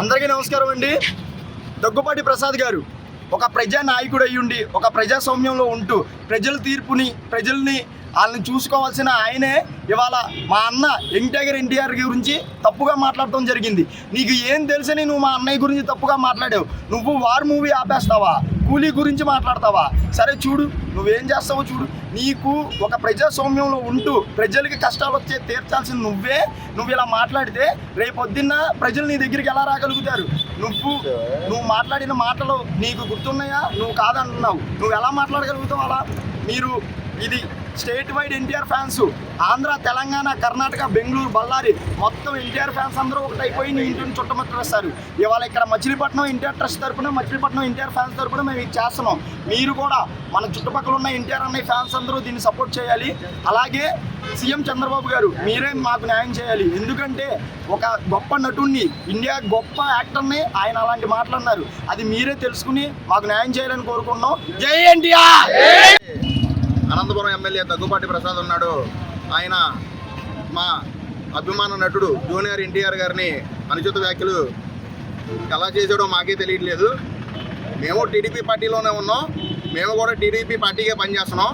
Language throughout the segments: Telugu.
అందరికీ నమస్కారం అండి. దగ్గుపాటి ప్రసాద్ గారు ఒక ప్రజా నాయకుడు అయ్యుండి ఒక ప్రజాస్వామ్యంలో ఉంటూ ప్రజల తీర్పుని ప్రజల్ని వాళ్ళని చూసుకోవాల్సిన ఆయనే ఇవాళ మా అన్న ఎన్టీఆర్ ఎన్టీఆర్ గురించి తప్పుగా మాట్లాడటం జరిగింది. నీకు ఏం తెలుసని నువ్వు మా అన్నయ్య గురించి తప్పుగా మాట్లాడావు. నువ్వు వార్ మూవీ ఆపేస్తావా? కూలీ గురించి మాట్లాడతావా? సరే చూడు నువ్వేం చేస్తావో చూడు. నీకు ఒక ప్రజాస్వామ్యంలో ఉంటూ ప్రజలకి కష్టాలు వచ్చే తీర్చాల్సిన నువ్వే. నువ్వు ఇలా మాట్లాడితే రేపొద్దున్న ప్రజలు నీ దగ్గరికి ఎలా రాగలుగుతారు? నువ్వు నువ్వు మాట్లాడిన మాటలు నీకు గుర్తున్నాయా? నువ్వు కాదంటున్నావు నువ్వు ఎలా మాట్లాడగలుగుతావు అలా? మీరు ఇది state wide NTR fans Andhra Telangana Karnataka Bengaluru Ballari మొత్తం ఎన్టీఆర్ ఫ్యాన్స్ అందరూ ఒకటైపోయి నీ ఇంటిని చుట్టముట్టేస్తారు ఇవాళ ఇక్కడ మచిలీపట్నం ఎన్టీఆర్ ట్రస్ట్ తరపున మచిలీపట్నం ఎన్టీఆర్ ఫ్యాన్స్ తరపున మేము ఇది చేస్తున్నాం. మీరు కూడా మన చుట్టుపక్కల ఉన్న ఎన్టీఆర్ అనే ఫ్యాన్స్ అందరూ దీన్ని సపోర్ట్ చేయాలి. అలాగే సీఎం చంద్రబాబు గారు మీరే మాకు న్యాయం చేయాలి. ఎందుకంటే ఒక గొప్ప నటుడిని ఇండియా గొప్ప యాక్టర్ని ఆయన అలాంటి మాట్లాడినారు అది మీరే తెలుసుకుని మాకు న్యాయం చేయాలని కోరుకుంటున్నాం. జై ఎన్టీఆర్! అనంతపురం ఎమ్మెల్యే దగ్గుపాటి ప్రసాద్ ఉన్నాడు. ఆయన మా అభిమాన నటుడు జూనియర్ ఎన్టీఆర్ గారిని అనుచిత వ్యాఖ్యలు ఎలా చేసాడో మాకే తెలియట్లేదు. మేము టీడీపీ పార్టీలోనే ఉన్నాం. మేము కూడా టీడీపీ పార్టీకే పనిచేస్తున్నాం.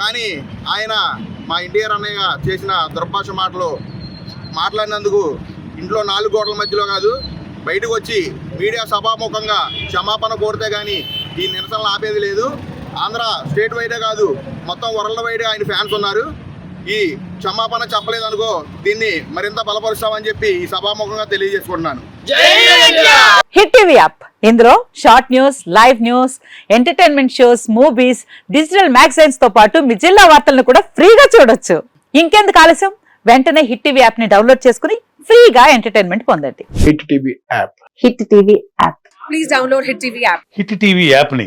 కానీ ఆయన మా ఎన్టీఆర్ అన్నయ్య చేసిన దుర్భాష మాటలు మాట్లాడినందుకు ఇంట్లో నాలుగు గోడల మధ్యలో కాదు బయటకు వచ్చి మీడియా సభాముఖంగా క్షమాపణ కోరితే కానీ ఈ నిరసనలు ఆపేది లేదు. ఆంధ్ర స్టేట్ వైడే కాదు మొత్తం వరల్డ్ వైడే ఆయన ఫ్యాన్స్ ఉన్నారు. ఈ క్షమాపణ చెప్పలేదు అనుకో దీన్ని మరింత బలపరుస్తామని చెప్పి ఈ సభాముఖంగా తెలియజేసుకుంటున్నాను. Hit TV app. ఇందులో short news live news entertainment shows movies digital మ్యాగజైన్స్తో పాటు మీ జిల్లా వార్తలను కూడా ఫ్రీగా చూడొచ్చు. ఇంకెందుకు ఆలస్యం? వెంటనే హిట్ టీవీ యాప్ని డౌన్లోడ్ చేసుకుని ఫ్రీగా ఎంటర్టైన్మెంట్ పొందండి. Hit TV app. Hit TV app. please download Hit TV app. Hit TV యాప్ని